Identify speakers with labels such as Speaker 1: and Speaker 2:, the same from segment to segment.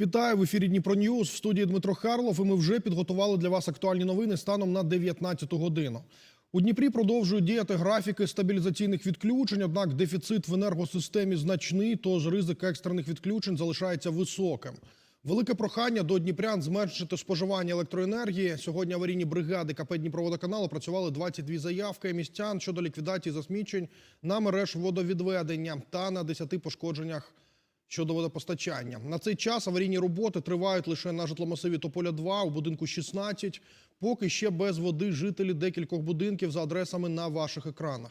Speaker 1: Вітаю в ефірі Дніпро Ньюз. В студії Дмитро Харлов. І ми вже підготували для вас актуальні новини станом на 19 годину. У Дніпрі продовжують діяти графіки стабілізаційних відключень. Однак дефіцит в енергосистемі значний, тож ризик екстрених відключень залишається високим. Велике прохання до дніпрян зменшити споживання електроенергії. Сьогодні аварійні бригади КП Дніпроводоканалу працювали 22 заявки містян щодо ліквідації засмічень на мереж водовідведення та на 10 пошкодженнях щодо водопостачання. На цей час аварійні роботи тривають лише на житломасиві Тополя 2 у будинку 16. Поки ще без води жителі декількох будинків за адресами на ваших екранах.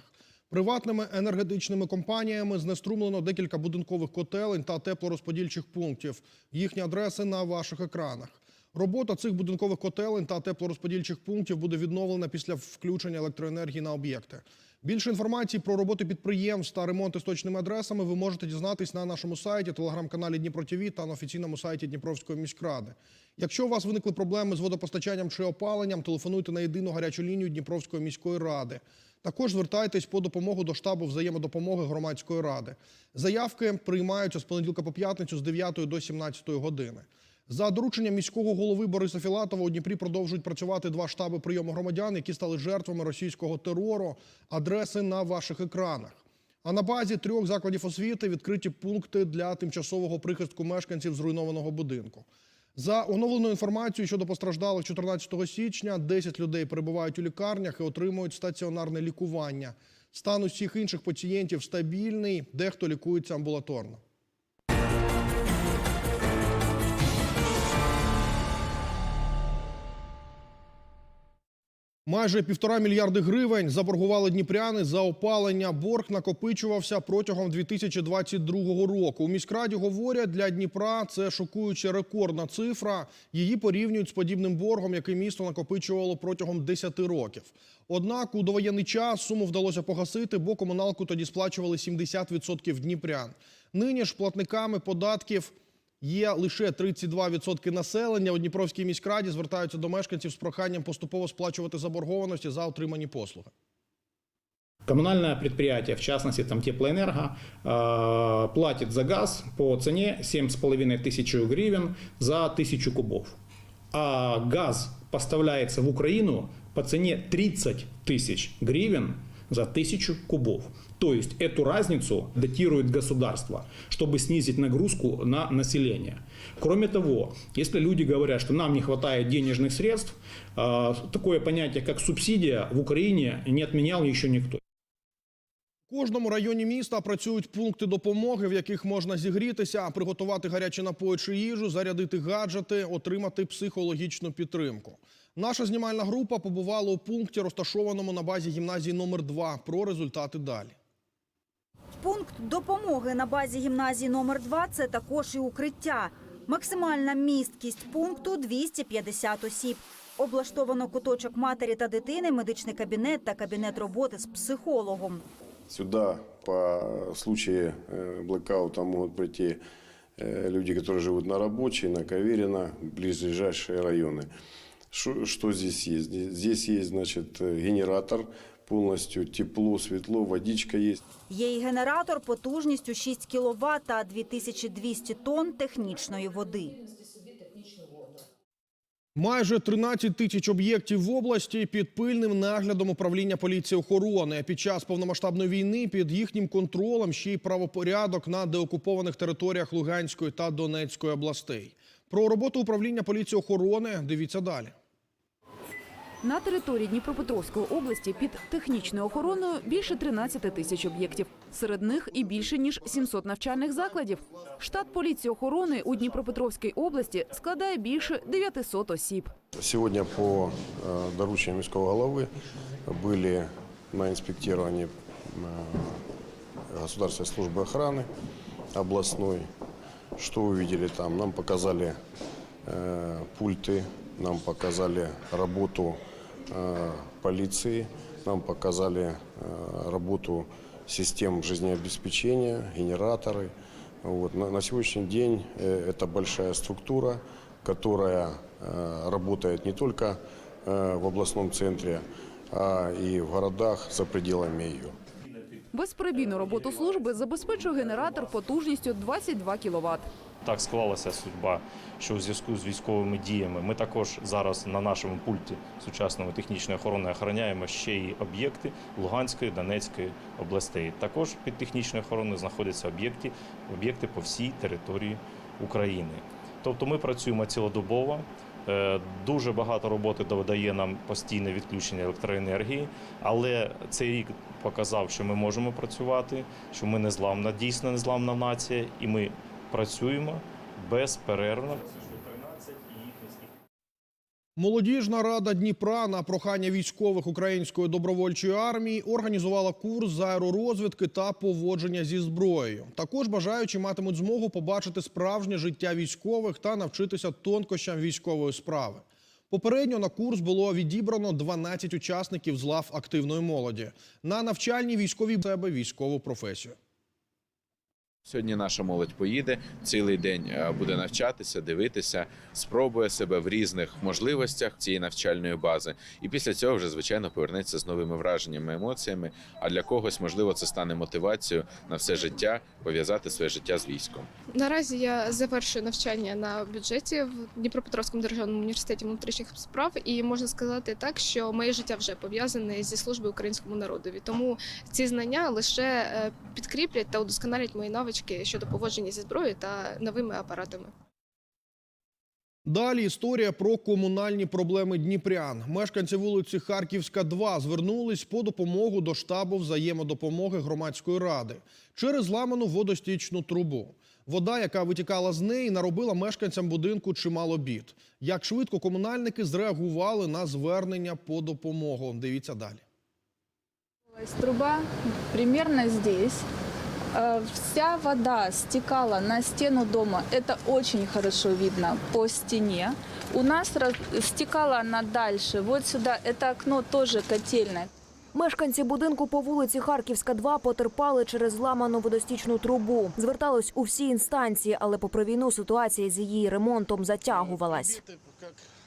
Speaker 1: Приватними енергетичними компаніями знеструмлено декілька будинкових котелень та теплорозподільчих пунктів. Їхні адреси на ваших екранах. Робота цих будинкових котелень та теплорозподільчих пунктів буде відновлена після включення електроенергії на об'єкти. Більше інформації про роботу підприємств та ремонти з точними адресами ви можете дізнатись на нашому сайті, телеграм-каналі Дніпро ТВ та на офіційному сайті Дніпровської міськради. Якщо у вас виникли проблеми з водопостачанням чи опаленням, телефонуйте на єдину гарячу лінію Дніпровської міської ради. Також звертайтесь по допомогу до штабу взаємодопомоги громадської ради. Заявки приймаються з понеділка по п'ятницю з 9 до 17 години. За дорученням міського голови Бориса Філатова у Дніпрі продовжують працювати два штаби прийому громадян, які стали жертвами російського терору. Адреси на ваших екранах. А на базі трьох закладів освіти відкриті пункти для тимчасового прихистку мешканців зруйнованого будинку. За оновленою інформацією щодо постраждалих 14 січня 10 людей перебувають у лікарнях і отримують стаціонарне лікування. Стан усіх інших пацієнтів стабільний, дехто лікується амбулаторно. Майже півтора мільярди гривень заборгували дніпряни за опалення. Борг накопичувався протягом 2022 року. У міськраді говорять, для Дніпра це шокуюча рекордна цифра. Її порівнюють з подібним боргом, який місто накопичувало протягом 10 років. Однак у довоєнний час суму вдалося погасити, бо комуналку тоді сплачували 70% дніпрян. Нині ж платниками податків Є лише 32% населення. У Дніпровській міськраді звертаються до мешканців з проханням поступово сплачувати заборгованості за отримані послуги.
Speaker 2: Коммунальное предприятие, в частности там Теплоэнерго, э, платит за газ по цене 7,5 тысяч гривен за тысячу кубов. А газ поставляется в Украину по цене 30 тысяч гривен за тысячу кубов. То есть эту разницу датирует государство, чтобы снизить нагрузку на население. Кроме того, если люди говорят, что нам не хватает денежных средств, э, такое понятие, как субсидия, в Украине не отменял еще никто.
Speaker 1: У кожному районі міста працюють пункти допомоги, в яких можна зігрітися, приготувати гарячі напої чи їжу, зарядити гаджети, отримати психологічну підтримку. Наша знімальна група побувала у пункті, розташованому на базі гімназії номер 2 Про результати далі.
Speaker 3: Пункт допомоги на базі гімназії номер 2 – це також і укриття. Максимальна місткість пункту – 250 осіб. Облаштовано куточок матері та дитини, медичний кабінет та кабінет роботи з психологом.
Speaker 4: Сюда по случаю э, блэкаута могут прийти э, люди, которые живут на Рабочей, на Каверина, ближайшие районы. Шо- Что здесь есть? Здесь- Здесь есть, значит, э, генератор, полностью тепло, светло, водичка есть.
Speaker 3: Є і генератор потужністю 6 кВт та 2200 тонн технічної води.
Speaker 1: Майже 13 тисяч об'єктів в області під пильним наглядом управління поліції охорони. Під час повномасштабної війни під їхнім контролем ще й правопорядок на деокупованих територіях Луганської та Донецької областей. Про роботу управління поліції охорони дивіться далі.
Speaker 5: На території Дніпропетровської області під технічною охороною більше 13 тисяч об'єктів. Серед них і більше ніж 700 навчальних закладів. Штат поліції охорони у Дніпропетровській області складає більше 900 осіб.
Speaker 4: Сегодня по э, доручению міського головы были на инспектировании э, Государственной службы охраны областной. Что увидели там? Нам показали э, пульты, нам показали работу э, полиции, нам показали э, работу систем жизнеобеспечения, генераторы. Вот. На, на сегодняшний день э, это большая структура, которая э, работает не только э, в областном центре, а и в городах за пределами ее.
Speaker 5: Безперебійну роботу служби забезпечує генератор потужністю 22 кВт.
Speaker 6: так склалася судьба, що у зв'язку з військовими діями ми також зараз на нашому пульті сучасної технічної охорони охороняємо ще й об'єкти Луганської, Донецької областей. Також під технічною охороною знаходяться об'єкти, об'єкти по всій території України. Тобто ми працюємо цілодобово. Е, Дуже багато роботи додає нам постійне відключення електроенергії, але цей рік показав, що ми можемо працювати, що ми незламна, дійсно незламна нація, і ми працюємо безперервно.
Speaker 1: Молодіжна рада Дніпра на прохання військових української добровольчої армії організувала курс з аеророзвідки та поводження зі зброєю. Також бажаючі матимуть змогу побачити справжнє життя військових та навчитися тонкощам військової справи. Попередньо на курс було відібрано 12 учасників з лав активної молоді на навчальні військові себе військову професію.
Speaker 7: Сьогодні наша молодь поїде цілий день е, буде навчатися, дивитися, спробує себе в різних можливостях цієї навчальної бази, і після цього вже звичайно повернеться з новими враженнями, емоціями. А для когось можливо це стане мотивацією на все життя пов'язати своє життя з військом.
Speaker 8: Наразі я завершую навчання на бюджеті в Дніпропетровському державному університеті внутрішніх справ, і можна сказати так, що моє життя вже пов'язане зі службою українському народові. Тому ці знання лише е, підкріплять та удосконалять мої навички щодо поводження зі зброєю та новими апаратами.
Speaker 1: Далі історія про комунальні проблеми дніпрян. Мешканці вулиці Харківська, 2 звернулись по допомогу до штабу взаємодопомоги громадської ради через зламану водостічну трубу. Вода, яка витікала з неї, наробила мешканцям будинку чимало бід. Як швидко комунальники зреагували на звернення по допомогу? Дивіться далі.
Speaker 9: Труба примерно здесь. Э, Вся вода стекала на стену дома. Это очень хорошо видно по стене. У нас раз- стекала она дальше. Вот сюда. Это окно тоже котельное.
Speaker 10: Мешканці будинку по вулиці Харківська, 2 потерпали через зламану водостічну трубу. Звертались у всі інстанції, але попри війну ситуація з її ремонтом затягувалась.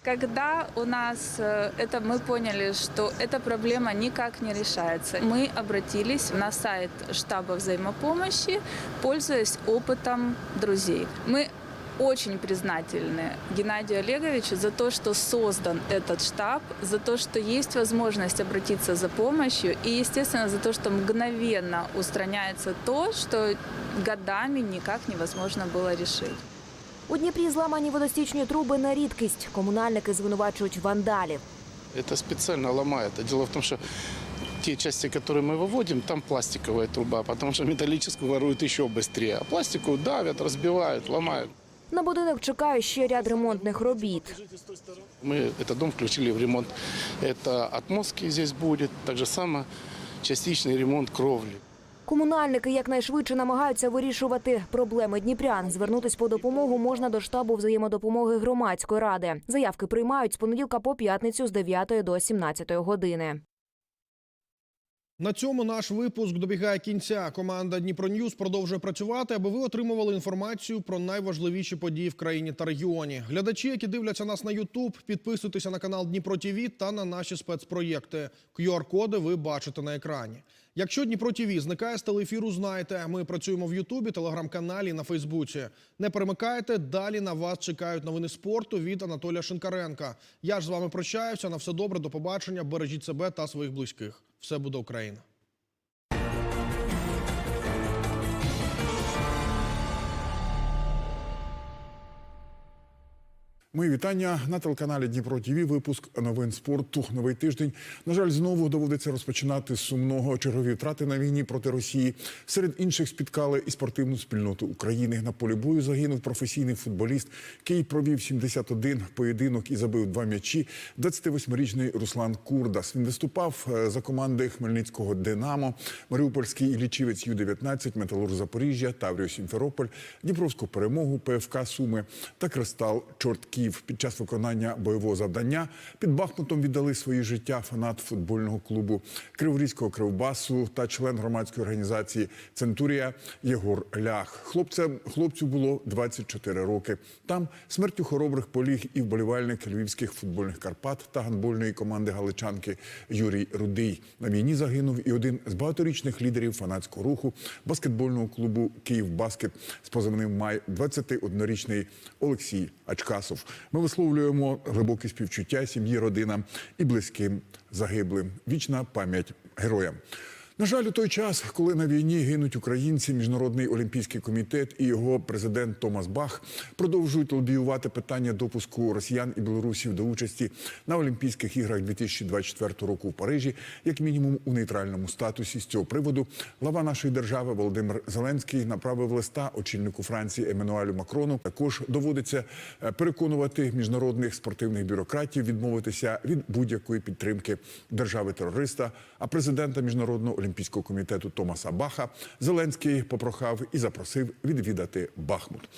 Speaker 9: Когда у нас э, это мы поняли, что эта проблема никак не решается, мы обратились на сайт штаба взаимопомощи, пользуясь опытом друзей. Мы очень признательны Геннадию Олеговичу за то, что создан этот штаб, за то, что есть возможность обратиться за помощью и, естественно, за то, что мгновенно устраняется то, что годами никак невозможно было решить.
Speaker 10: У Дніпрі зламані водостічні труби на рідкість. Комунальники звинувачують вандалів.
Speaker 11: Это специально ломает. А Дело в том, что те части, которые мы выводим, там пластиковая труба, потому что металлическую воруют еще быстрее. А пластику давят, разбивают, ломают.
Speaker 10: На будинок чекає ще ряд ремонтних робіт.
Speaker 11: Мы этот дом включили в ремонт. Это отмостки здесь будет, так же само частичный ремонт кровли.
Speaker 10: Комунальники якнайшвидше намагаються вирішувати проблеми дніпрян. Звернутись по допомогу можна до штабу взаємодопомоги громадської ради. Заявки приймають з понеділка по п'ятницю з 9 до 17 години.
Speaker 1: На цьому наш випуск добігає кінця. Команда Дніпро Ньюз продовжує працювати, аби ви отримували інформацію про найважливіші події в країні та регіоні. Глядачі, які дивляться нас на Ютуб, підписуйтеся на канал Дніпро ТІВІ та на наші спецпроєкти. QR-коди ви бачите на екрані. Якщо Дніпро ТІВІ зникає з телефіру, знайте, ми працюємо в Ютубі, телеграм-каналі, на Фейсбуці. Не перемикайте, далі на вас чекають новини спорту від Анатолія Шинкаренка. Я ж з вами прощаюся. На все добре, до побачення. Бережіть себе та своїх близьких. Все буде Україна.
Speaker 12: Мої вітання на телеканалі Дніпро ТІВІ. Випуск новин спорту. Новий тиждень. На жаль, знову доводиться розпочинати сумного чергові втрати на війні проти Росії. Серед інших спіткали і спортивну спільноту України. На полі бою загинув професійний футболіст, який провів 71 поєдинок і забив два м'ячі. 28-річний Руслан Курдас. Він виступав е, за команди Хмельницького Динамо, Маріупольський лічівець Ю-19, Металург Запоріжжя, Таврію Сімферополь, Дніпровську перемогу ПФК Суми та Кристал Чортків. Київ під час виконання бойового завдання під Бахмутом віддали свої життя фанат футбольного клубу Криворізького кривбасу та член громадської організації Центурія Єгор Лях. Хлопцям хлопцю було 24 роки. Там смертю хоробрих поліг і вболівальник львівських футбольних Карпат та гандбольної команди галичанки Юрій Рудий. На війні загинув і один з багаторічних лідерів фанатського руху баскетбольного клубу Київбаскет з позивним Май 21-річний Олексій Ачкасов. Ми висловлюємо глибоке співчуття сім'ї, родинам і близьким загиблим. Вічна пам'ять героям. На жаль, у той час, коли на війні гинуть українці, міжнародний олімпійський комітет і його президент Томас Бах продовжують лобіювати питання допуску росіян і білорусів до участі на Олімпійських іграх 2024 року в Парижі, як мінімум у нейтральному статусі. З цього приводу глава нашої держави Володимир Зеленський направив листа очільнику Франції Еммануелю Макрону. Також доводиться е, переконувати міжнародних спортивних бюрократів відмовитися від будь-якої підтримки держави-терориста. А президента міжнародного олімпійського комітету Томаса Баха Зеленський попрохав і запросив відвідати Бахмут.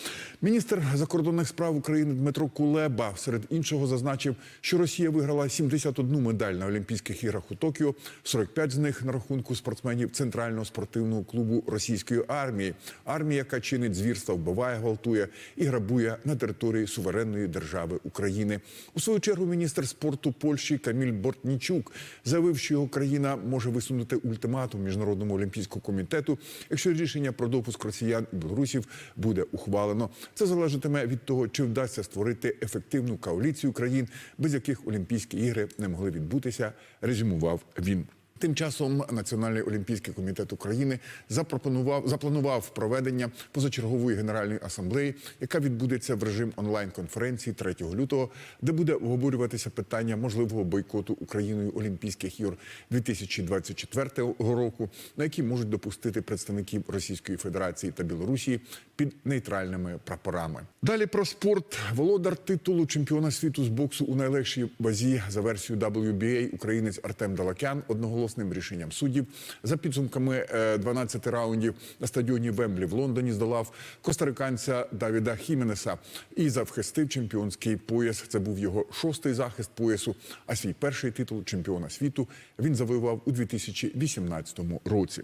Speaker 12: Міністр закордонних справ України Дмитро Кулеба серед іншого зазначив, що Росія виграла 71 медаль на Олімпійських іграх у Токіо, 45 з них на рахунку спортсменів Центрального спортивного клубу російської армії. Армія, яка чинить звірства, вбиває, гвалтує і грабує на території суверенної держави України. У свою чергу міністр спорту Польщі Каміль Бортнічук заявив, що його країна може висунути ультиматум міжнародному олімпійському комітету, якщо рішення про допуск росіян і білорусів буде ухвалено. Це залежатиме від того, чи вдасться створити ефективну коаліцію країн, без яких Олімпійські ігри не могли відбутися. Резюмував він. Тим часом Національний олімпійський комітет України запропонував запланував проведення позачергової генеральної асамблеї, яка відбудеться в режим онлайн-конференції 3 лютого, де буде обговорюватися питання можливого бойкоту Україною Олімпійських ігор 2024 року, на які можуть допустити представників Російської Федерації та Білорусі під нейтральними прапорами. Далі про спорт. Володар титулу чемпіона світу з боксу у найлегшій базі за версією WBA українець Артем Далакян одноголосним рішенням суддів за підсумками е, 12 раундів на стадіоні Вемблі в Лондоні здолав костариканця Давіда Хіменеса і завхистив чемпіонський пояс. Це був його шостий захист поясу. А свій перший титул чемпіона світу він завоював у 2018 році.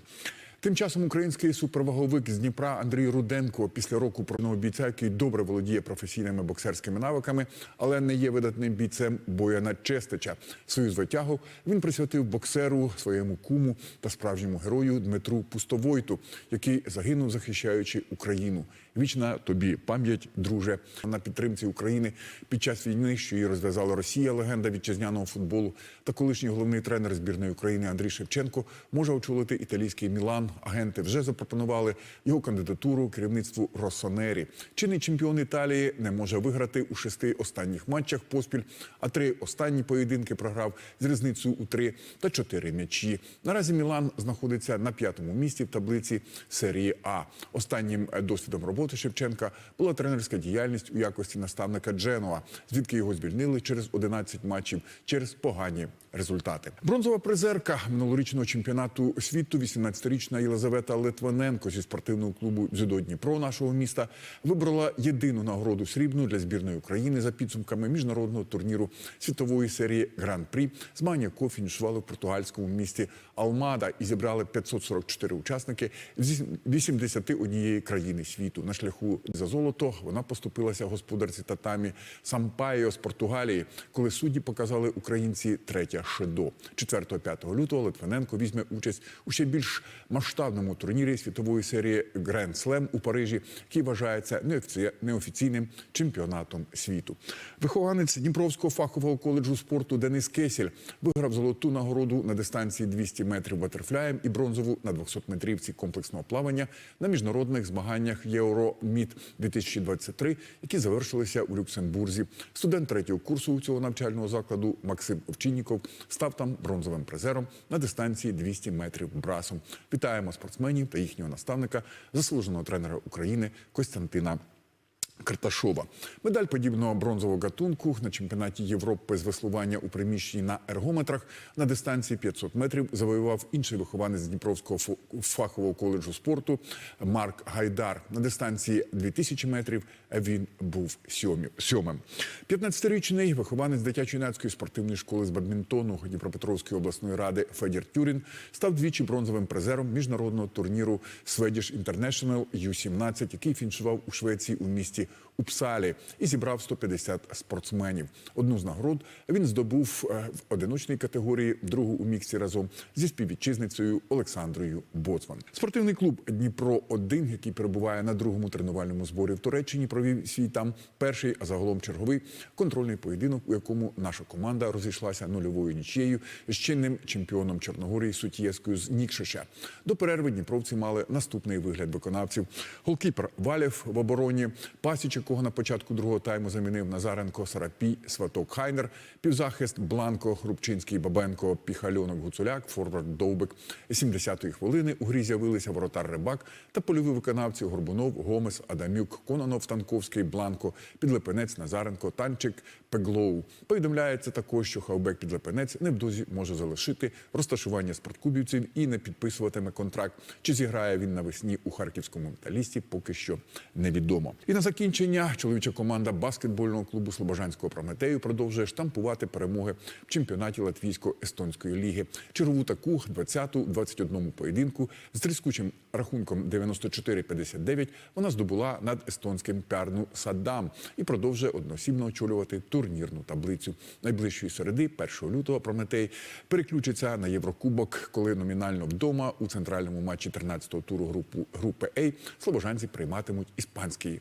Speaker 12: Тим часом український суперваговик з Дніпра Андрій Руденко після року проного бійця, який добре володіє професійними боксерськими навиками, але не є видатним бійцем Бояна Честича. Свою звитягу він присвятив боксеру, своєму куму та справжньому герою Дмитру Пустовойту, який загинув, захищаючи Україну. Вічна тобі пам'ять, друже, на підтримці України під час війни, що її розв'язала Росія, легенда вітчизняного футболу, та колишній головний тренер збірної України Андрій Шевченко може очолити італійський Мілан. Агенти вже запропонували його кандидатуру керівництву Росонері. Чинний чемпіон Італії не може виграти у шести останніх матчах поспіль, а три останні поєдинки програв з різницею у три та чотири м'ячі. Наразі Мілан знаходиться на п'ятому місці в таблиці серії А. Останнім е, досвідом роботи Шевченка була тренерська діяльність у якості наставника Дженуа, звідки його звільнили через 11 матчів через погані результати. Бронзова призерка минулорічного чемпіонату світу, 18-річна Єлизавета Литвиненко зі спортивного клубу «Дзюдо Дніпро» нашого міста вибрала єдину нагороду срібну для збірної України за підсумками міжнародного турніру світової серії Гран-прі. Змагання яко фінішували в португальському місті Алмада і зібрали 544 учасники з 81 країни світу. На шляху за золото вона поступилася господарці татамі Сампайо з Португалії, коли судді показали українці третє шедо. 4-5 лютого Литвиненко візьме участь у ще більш масштабному турнірі світової серії Гранд Слем у Парижі, який вважається неофіційним чемпіонатом світу. Вихованець Дніпровського фахового коледжу спорту Денис Кесіль виграв золоту нагороду на дистанції 200 метрів батерфляєм і бронзову на 200 метрівці комплексного плавання на міжнародних змаганнях Євромід 2023, які завершилися у Люксембурзі. Студент третього курсу цього навчального закладу Максим Овчинніков став там бронзовим призером на дистанції 200 метрів брасом. Вітаємо спортсменів та їхнього наставника, заслуженого тренера України Костянтина Карташова. Медаль подібного бронзового гатунку на чемпіонаті Європи з веслування у приміщенні на ергометрах на дистанції 500 метрів завоював інший вихованець Дніпровського фахового коледжу спорту Марк Гайдар. На дистанції 2000 метрів він був сьомим. 15-річний вихованець дитячо-юнацької спортивної школи з бадмінтону Дніпропетровської обласної ради Федір Тюрін став двічі бронзовим призером міжнародного турніру Swedish International U-17, який фінішував у Швеції у місті Упсалі і зібрав 150 спортсменів. Одну з нагород він здобув е, в одиночній категорії, другу у міксі разом зі співвітчизницею Олександрою Боцман. Спортивний клуб Дніпро 1 який перебуває на другому тренувальному зборі в Туреччині, провів свій там перший, а загалом черговий контрольний поєдинок, у якому наша команда розійшлася нульовою нічією з чинним чемпіоном Чорногорії Сутєскою з Нікшиша. До перерви дніпровці мали наступний вигляд виконавців. Голкіпер Валєв в обороні, Пасіч, якого на початку другого тайму замінив Назаренко, Сарапій, Сваток Хайнер, півзахист Бланко, Рубчинський, Бабенко, Піхальонок, Гуцуляк, Форвард Довбик. 70-ї хвилини у грі з'явилися воротар Рибак та польові виконавці Горбунов, Гомес, Адамюк, Кононов, Танковський, Бланко, Підлепенець, Назаренко, Танчик, Пеглоу. Повідомляється також, що Хавбек Підлепенець невдовзі може залишити розташування спорткубівців і не підписуватиме контракт. Чи зіграє він навесні у харківському металісті, поки що невідомо. І на закінчення чоловіча команда баскетбольного клубу Слобожанського Прометею продовжує штампувати перемоги в чемпіонаті Латвійсько-естонської ліги. Чергову таку 20-ту 21 поєдинку з тріскучим рахунком 94-59 вона здобула над естонським Пярну Саддам і продовжує одноосібно очолювати турнірну таблицю. Найближчої середи, 1 лютого, Прометей переключиться на Єврокубок, коли номінально вдома у центральному матчі 13-го туру групу групи А слобожанці прийматимуть іспанський